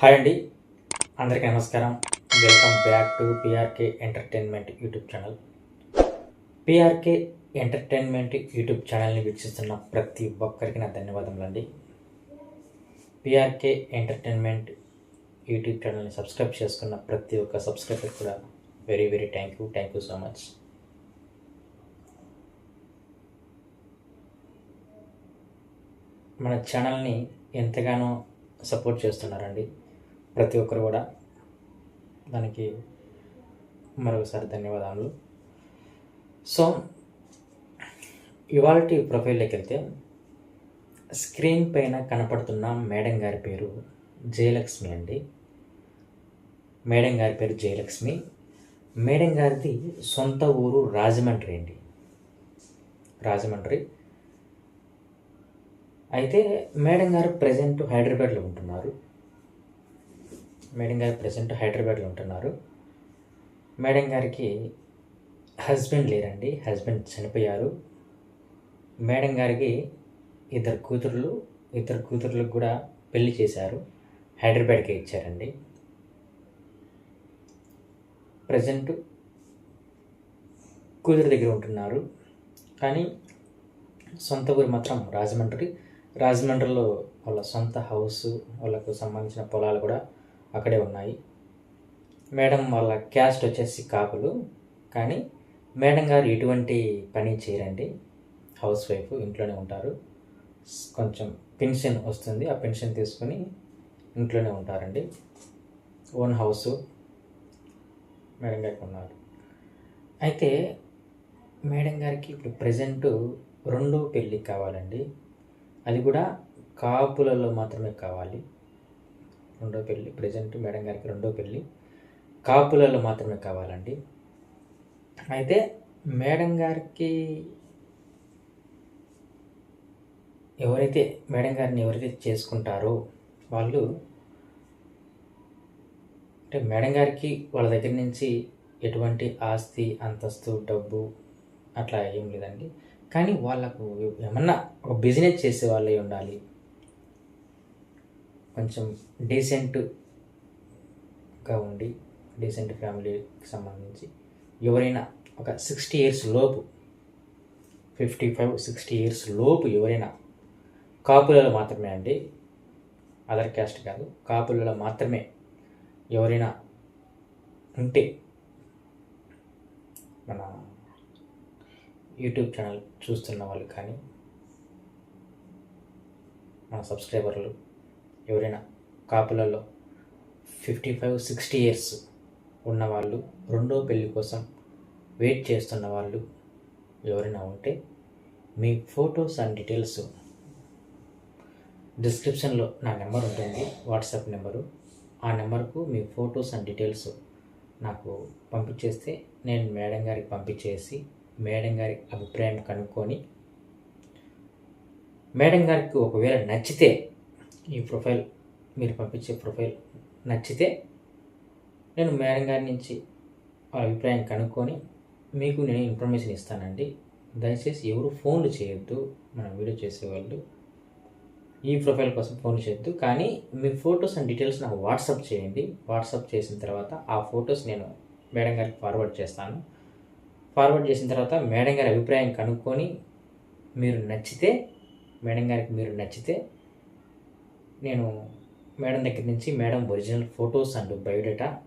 Hi అండి. అందరికీ నమస్కారం. Welcome back to PRK entertainment YouTube channel. PRK entertainment YouTube ఛానల్ని వీక్షిస్తున్న ప్రతి ఒక్కరికి నా ధన్యవాదములు అండి. పిఆర్కే ఎంటర్టైన్మెంట్ యూట్యూబ్ ఛానల్ని సబ్స్క్రైబ్ చేసుకున్న ప్రతి ఒక్క సబ్స్క్రైబర్ కూడా very very thank you thank you so much మన ఛానల్ని ఎంతగానో సపోర్ట్ చేస్తున్నారండి. ప్రతి ఒక్కరు కూడా దానికి మరొకసారి ధన్యవాదాలు సో ఇవాళ ప్రొఫైల్లోకి వెళ్తే స్క్రీన్ పైన కనపడుతున్న మేడం గారి పేరు జయలక్ష్మి అండి. మేడం గారి పేరు జయలక్ష్మి. మేడం గారిది సొంత ఊరు రాజమండ్రి అండి. రాజమండ్రి. అయితే మేడం గారు ప్రజెంట్ హైదరాబాద్లో ఉంటున్నారు. మేడం గారు ప్రజెంట్ హైదరాబాద్లో ఉంటున్నారు. మేడం గారికి హస్బెండ్ లేరండి. హస్బెండ్ చనిపోయారు. మేడం గారికి ఇద్దరు కూతుర్లు ఇద్దరు కూతుర్లకు కూడా పెళ్ళి చేశారు. హైదరాబాద్కి ఇచ్చారండి. ప్రజెంట్ కూతురు దగ్గర ఉంటున్నారు. కానీ సొంత ఊరు మాత్రం రాజమండ్రి. రాజమండ్రిలో వాళ్ళ సొంత హౌస్ వాళ్ళకు సంబంధించిన పొలాలు కూడా అక్కడే ఉన్నాయి. మేడం వాళ్ళ క్యాస్ట్ వచ్చేసి కాపులు కానీ మేడం గారు ఎటువంటి పని చేయరండి. హౌస్ వైఫ్ ఇంట్లోనే ఉంటారు. కొంచెం పెన్షన్ వస్తుంది. ఆ పెన్షన్ తీసుకొని ఇంట్లోనే ఉంటారండి. ఓన్ హౌస్ మేడం గారికి ఉన్నారు. అయితే మేడం గారికి ఇప్పుడు ప్రజెంట్ రెండో పెళ్ళి కావాలండి. అది కూడా కాపులలో మాత్రమే కావాలి. రెండో పెళ్ళి ప్రజెంట్ మేడం గారికి రెండో పెళ్ళి కాపులలో మాత్రమే కావాలండి. అయితే మేడం గారికి ఎవరైతే మేడం గారిని ఎవరైతే చేసుకుంటారో వాళ్ళు అంటే మేడం గారికి వాళ్ళ దగ్గర నుంచి ఎటువంటి ఆస్తి అంతస్తు డబ్బు అట్లా ఏం లేదండి. కానీ వాళ్ళకు ఏమన్నా ఒక బిజినెస్ చేసే వాళ్ళే ఉండాలి. కొంచెం డీసెంట్గా ఉండి డీసెంట్ ఫ్యామిలీకి సంబంధించి ఎవరైనా ఒక సిక్స్టీ ఇయర్స్ లోపు ఫిఫ్టీ ఫైవ్ సిక్స్టీ ఇయర్స్ లోపు ఎవరైనా కాపులలో మాత్రమే అండి అదర్ క్యాస్ట్ కాదు కాపులలో మాత్రమే ఎవరైనా ఉంటే మన యూట్యూబ్ ఛానల్ చూస్తున్న వాళ్ళు కానీ మన సబ్స్క్రైబర్లు ఎవరైనా కాపులలో ఫిఫ్టీ ఫైవ్ సిక్స్టీ ఇయర్స్ ఉన్నవాళ్ళు రెండో పెళ్ళి కోసం వెయిట్ చేస్తున్న వాళ్ళు ఎవరైనా ఉంటే మీ ఫొటోస్ అండ్ డీటెయిల్స్ డిస్క్రిప్షన్లో నా నెంబర్ ఉంటుంది వాట్సాప్ నెంబరు. ఆ నెంబర్కు మీ ఫొటోస్ అండ్ డీటెయిల్స్ నాకు పంపించేస్తే నేను మేడం గారికి పంపించేసి మేడం గారి అభిప్రాయం కనుక్కొని మేడం గారికి ఒకవేళ నచ్చితే ఈ ప్రొఫైల్ మీరు పంపించే ప్రొఫైల్ నచ్చితే నేను మేడం గారి నుంచి ఆ అభిప్రాయం కనుక్కొని మీకు నేను ఇన్ఫర్మేషన్ ఇస్తానండి. దయచేసి ఎవరు ఫోన్లు చేయొద్దు మన వీడియో చేసేవాళ్ళు. ఈ ప్రొఫైల్ కోసం ఫోన్ చేయొద్దు. కానీ మీ ఫొటోస్ అండ్ డీటెయిల్స్ నాకు వాట్సాప్ చేయండి. వాట్సాప్ చేసిన తర్వాత ఆ ఫొటోస్ నేను మేడం గారికి ఫార్వర్డ్ చేస్తాను. ఫార్వర్డ్ చేసిన తర్వాత మేడం గారి అభిప్రాయం కనుక్కొని మీరు నచ్చితే మేడం గారికి మీరు నచ్చితే నేను మేడం దగ్గర నుంచి madam original photos and biodata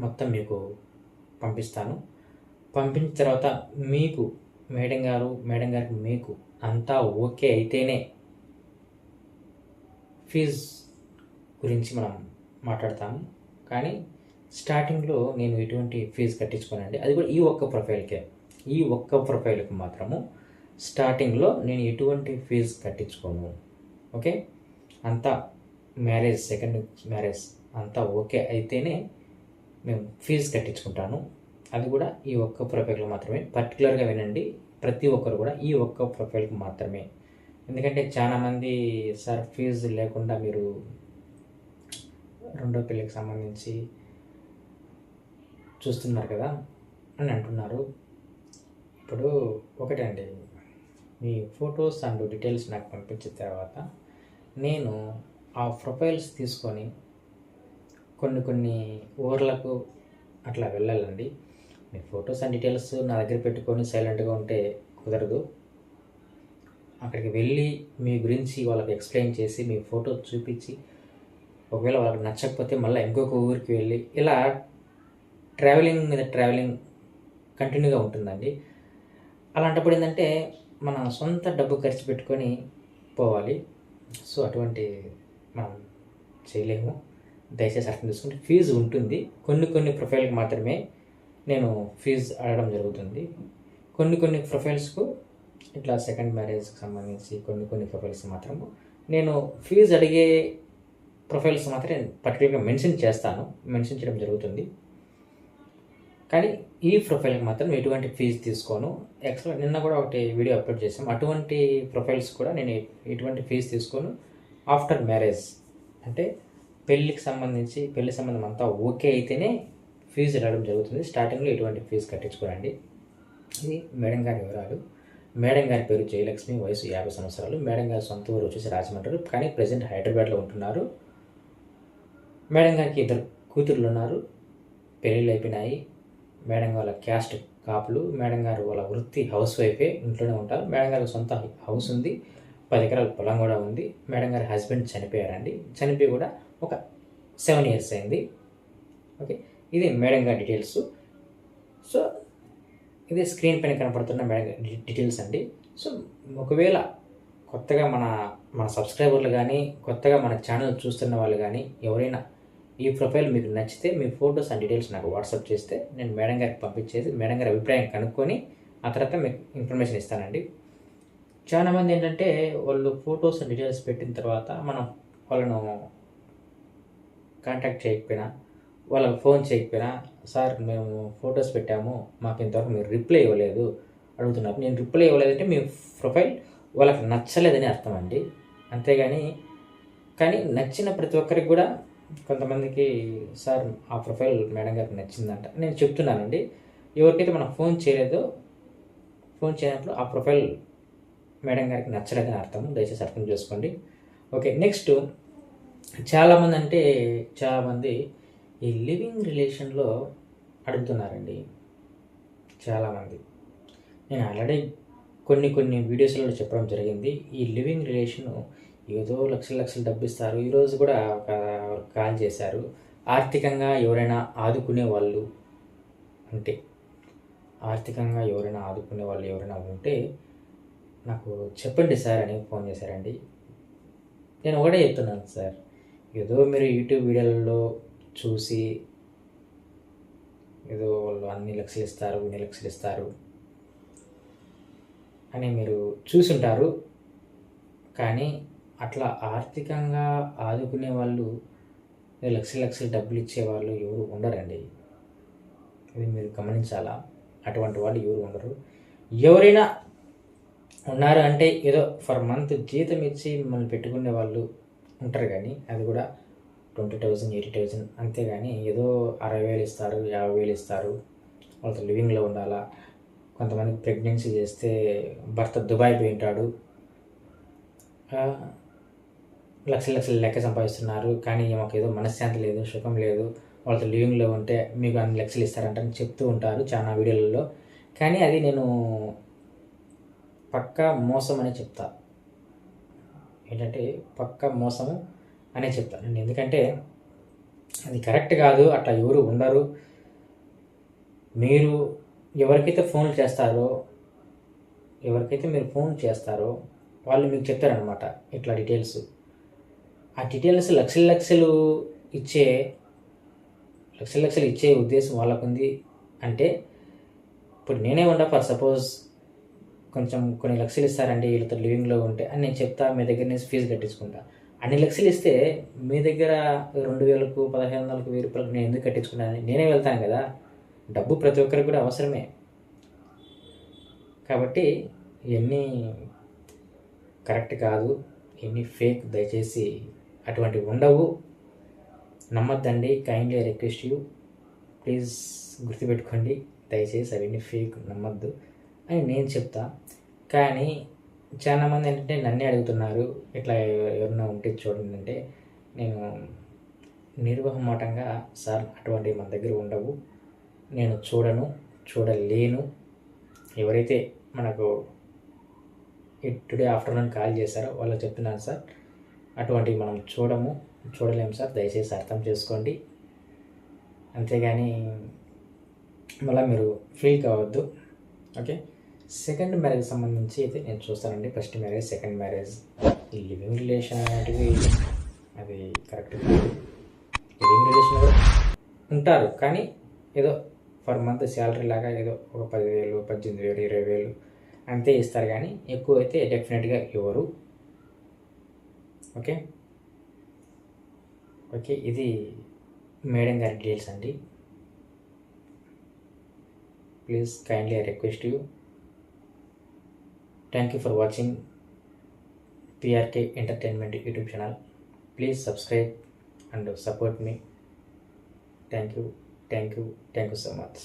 మొత్తం మీకు పంపిస్తాను. పంపించిన తర్వాత మీకు మేడం గారు మేడం గారికి మీకు అంతా ఓకే అయితేనే ఫీజ్ గురించి మనం మాట్లాడతాము. కానీ స్టార్టింగ్లో నేను ఎటువంటి ఫీజు కట్టించుకోనండి. అది కూడా ఈ ఒక్క ప్రొఫైల్కే. ఈ ఒక్క ప్రొఫైల్కి మాత్రము స్టార్టింగ్లో నేను ఎటువంటి ఫీజు కట్టించుకోను. ఓకే? అంతా మ్యారేజ్ సెకండ్ మ్యారేజ్ అంతా ఓకే అయితేనే మేము ఫీజు కట్టించుకుంటాను. అది కూడా ఈ ఒక్క ప్రొఫైల్కి మాత్రమే. పర్టికులర్గా వినండి ప్రతి ఒక్కరు కూడా ఈ ఒక్క ప్రొఫైల్కి మాత్రమే. ఎందుకంటే చాలామంది సార్ ఫీజు లేకుండా మీరు రెండో పెళ్ళికి సంబంధించి చూస్తున్నారు కదా అని అంటున్నారు. ఇప్పుడు ఒకటండి మీ ఫొటోస్ అండ్ డీటెయిల్స్ నాకు పంపించిన తర్వాత నేను ఆ ప్రొఫైల్స్ తీసుకొని కొన్ని కొన్ని ఊర్లకు అట్లా వెళ్ళాలండి. మీ ఫొటోస్ అండ్ డీటెయిల్స్ నా దగ్గర పెట్టుకొని సైలెంట్గా ఉంటే కుదరదు. అక్కడికి వెళ్ళి మీ గురించి వాళ్ళకి ఎక్స్ప్లెయిన్ చేసి మీ ఫోటో చూపించి ఒకవేళ వాళ్ళకి నచ్చకపోతే మళ్ళీ ఇంకొక ఊరికి వెళ్ళి ఇలా ట్రావెలింగ్ మీద ట్రావెలింగ్ కంటిన్యూగా ఉంటుందండి. అలాంటప్పుడు ఏంటంటే మన సొంత డబ్బు ఖర్చు పెట్టుకొని పోవాలి. సో అటువంటి మనం చేయలేము. దయచేసి అర్థం చేసుకుంటే ఫీజు ఉంటుంది. కొన్ని కొన్ని ప్రొఫైల్కి మాత్రమే నేను ఫీజు అడగడం జరుగుతుంది. కొన్ని కొన్ని ప్రొఫైల్స్కు ఇట్లా సెకండ్ మ్యారేజ్కి సంబంధించి కొన్ని కొన్ని ప్రొఫైల్స్ మాత్రము నేను ఫీజు అడిగే ప్రొఫైల్స్ మాత్రం పర్టికులర్గా మెన్షన్ చేస్తాను. మెన్షన్ చేయడం జరుగుతుంది. కానీ ఈ ప్రొఫైల్కి మాత్రం ఎటువంటి ఫీజు తీసుకోను. ఎక్స్ట్రా నిన్న కూడా ఒకటి వీడియో అప్లోడ్ చేసాం అటువంటి ప్రొఫైల్స్ కూడా నేను ఎటువంటి ఫీజు తీసుకోను. ఆఫ్టర్ మ్యారేజ్ అంటే పెళ్ళికి సంబంధించి పెళ్ళి సంబంధం అంతా ఓకే అయితేనే ఫీజు రావడం జరుగుతుంది. స్టార్టింగ్లో ఎటువంటి ఫీజు కట్టించుకోరండి. ఇది మేడం గారి వివరాలు. మేడం గారి పేరు జయలక్ష్మి వయసు యాభై సంవత్సరాలు. మేడం గారి సొంత ఊరు వచ్చేసి రాజమండ్రి కానీ ప్రజెంట్ హైదరాబాద్లో ఉంటున్నారు. మేడం గారికి ఇద్దరు కూతుర్లు ఉన్నారు. పెళ్ళిళ్ళు అయిపోయినాయి. మేడం వాళ్ళ క్యాస్ట్ కాపులు మేడం గారు వాళ్ళ వృత్తి హౌస్ వైఫే ఇంట్లోనే ఉంటారు. మేడం గారికి సొంత హౌస్ ఉంది పది ఎకరాల పొలం కూడా ఉంది. మేడం గారి హస్బెండ్ చనిపోయారండి. చనిపోయి కూడా ఒక సెవెన్ ఇయర్స్ అయింది. ఓకే ఇది మేడం గారి డీటెయిల్స్. సో ఇది స్క్రీన్ పైన కనపడుతున్న మేడం డీటెయిల్స్ అండి. సో ఒకవేళ కొత్తగా మన మన సబ్స్క్రైబర్లు కానీ కొత్తగా మన ఛానల్ చూస్తున్న వాళ్ళు కానీ ఎవరైనా ఈ ప్రొఫైల్ మీకు నచ్చితే మీ ఫొటోస్ అండ్ డీటెయిల్స్ నాకు వాట్సాప్ చేస్తే నేను మేడం గారికి పంపించేసి మేడం గారి అభిప్రాయం కనుక్కొని ఆ తర్వాత మీకు ఇన్ఫర్మేషన్ ఇస్తానండి. చాలామంది ఏంటంటే వాళ్ళు ఫొటోస్ అండ్ డీటెయిల్స్ పెట్టిన తర్వాత మనం వాళ్ళను కాంటాక్ట్ చేయకపోయినా వాళ్ళకి ఫోన్ చేయకపోయినా సార్ మేము ఫొటోస్ పెట్టాము మాకు ఇంతవరకు మీరు రిప్లై ఇవ్వలేదు అడుగుతున్నారు. నేను రిప్లై ఇవ్వలేదంటే మీ ప్రొఫైల్ వాళ్ళకి నచ్చలేదని అర్థం అండి. అంతేగాని కానీ నచ్చిన ప్రతి ఒక్కరికి కూడా కొంతమందికి సార్ ఆ ప్రొఫైల్ మేడం గారికి నచ్చిందంట. నేను చెప్తున్నానండి ఎవరికైతే మనం ఫోన్ చేయలేదో ఫోన్ చేయనట్లు ఆ ప్రొఫైల్ మేడం గారికి నచ్చలేదని అర్థం దయచేసి అర్థం చేసుకోండి. ఓకే నెక్స్ట్ చాలామంది అంటే చాలామంది ఈ లివింగ్ రిలేషన్లో అడుగుతున్నారండి. చాలామంది. నేను ఆల్రెడీ కొన్ని కొన్ని వీడియోస్లో చెప్పడం జరిగింది ఈ లివింగ్ రిలేషను ఏదో లక్షల లక్షలు డబ్బిస్తారు. ఈరోజు కూడా ఒక కాల్ చేశారు. ఆర్థికంగా ఎవరైనా ఆదుకునే వాళ్ళు అంటే ఆర్థికంగా ఎవరైనా ఆదుకునే వాళ్ళు ఎవరైనా ఉంటే నాకు చెప్పండి సార్ అని ఫోన్ చేశారండి. నేను ఒకటే చెప్తున్నాను సార్. ఏదో మీరు యూట్యూబ్ వీడియోలలో చూసి ఏదో వాళ్ళు అన్ని లక్షలు ఇస్తారు ఇన్ని లక్షలు ఇస్తారు అని మీరు చూసుంటారు. కానీ అట్లా ఆర్థికంగా ఆదుకునే వాళ్ళు లక్ష లక్షల డబ్బులు ఇచ్చేవాళ్ళు ఎవరు ఉండరండి. ఇది మీరు గమనించాలా? అటువంటి వాళ్ళు ఎవరు ఉండరు. ఎవరైనా ఉన్నారు అంటే ఏదో ఫర్ మంత్ జీతం ఇచ్చి మిమ్మల్ని పెట్టుకునే వాళ్ళు ఉంటారు కానీ అది కూడా ట్వంటీ థౌజండ్ ఎయిటీ థౌజండ్ అంతేగాని ఏదో అరవై వేలు ఇస్తారు యాభై వేలు ఇస్తారు. వాళ్ళతో లివింగ్లో ఉండాలా? కొంతమంది ప్రెగ్నెన్సీ చేస్తే భర్త దుబాయ్ పోయి ఉంటాడు. లక్షల లక్షలు లెక్క సంపాదిస్తున్నారు. కానీ మాకు ఏదో మనశ్శాంతి లేదు సుఖం లేదు. వాళ్ళతో లివింగ్లో ఉంటే మీకు అన్ని లక్షలు ఇస్తారంట అని చెప్తూ ఉంటారు చాలా వీడియోలలో. కానీ అది నేను పక్కా మోసం అనే చెప్తా. ఏంటంటే పక్క మోసము అనే చెప్తాను ఎందుకంటే అది కరెక్ట్ కాదు అట్లా ఎవరు ఉండరు. మీరు ఎవరికైతే ఫోన్లు చేస్తారో ఎవరికైతే మీరు ఫోన్ చేస్తారో వాళ్ళు మీకు చెప్తారనమాట ఇట్లా డీటెయిల్స్. ఆ డీటెయిల్స్ లక్షల లక్షలు ఇచ్చే లక్షల లక్షలు ఇచ్చే ఉద్దేశం వాళ్ళకుంది. అంటే ఇప్పుడు నేనే ఉండా ఫర్ సపోజ్ కొంచెం కొన్ని లక్షలు ఇస్తారండి వీళ్ళతో లివింగ్లో ఉంటే అని నేను చెప్తా మీ దగ్గర నుంచి ఫీజు కట్టించుకుంటా. అన్ని లక్షలు ఇస్తే మీ దగ్గర రెండు వేలకు పదహైదు వందలకు వెయ్యి రూపాయలకు నేను ఎందుకు కట్టించుకున్నాను? నేనే వెళ్తాను కదా. డబ్బు ప్రతి ఒక్కరికి కూడా అవసరమే. కాబట్టి ఇవన్నీ కరెక్ట్ కాదు. ఇవన్నీ ఫేక్ దయచేసి అటువంటివి ఉండవు. నమ్మద్దండి కైండ్లీ రిక్వెస్ట్ యూ ప్లీజ్ గుర్తుపెట్టుకోండి. దయచేసి అవన్నీ ఫేక్ నమ్మద్దు. అని నేను చెప్తా. కానీ చాలామంది ఏంటంటే నన్నే అడుగుతున్నారు. ఇట్లా ఎవరైనా ఉంటే చూడండి అంటే నేను నిర్వహమాటంగా సార్ అటువంటి మన దగ్గర ఉండవు. నేను చూడను చూడలేను. ఎవరైతే మనకు టుడే ఆఫ్టర్నూన్ కాల్ చేశారో వాళ్ళు చెప్తున్నాను సార్. అటువంటివి మనం చూడము చూడలేము సార్. దయచేసి అర్థం చేసుకోండి. అంతేగాని మళ్ళీ మీరు ఫీల్ కావద్దు. ఓకే సెకండ్ మ్యారేజ్ సంబంధించి అయితే నేను చూస్తానండి. ఫస్ట్ మ్యారేజ్ సెకండ్ మ్యారేజ్ ఈ లివింగ్ రిలేషన్ అనేటివి అది కరెక్ట్ లివింగ్ రిలేషన్ ఉంటారు. కానీ ఏదో పర్ మంత్ శాలరీ లాగా ఏదో ఒక పదివేలు పద్దెనిమిది వేలు ఇరవై వేలు అంతే ఇస్తారు. కానీ ఎక్కువ అయితే డెఫినెట్గా ఇవ్వరు ఓకే? ఓకే ఇది మేడం గారి డీటెయిల్స్ అండి. Please kindly I request you thank you for watching PRK entertainment YouTube channel please subscribe and support me thank you thank you thank you so much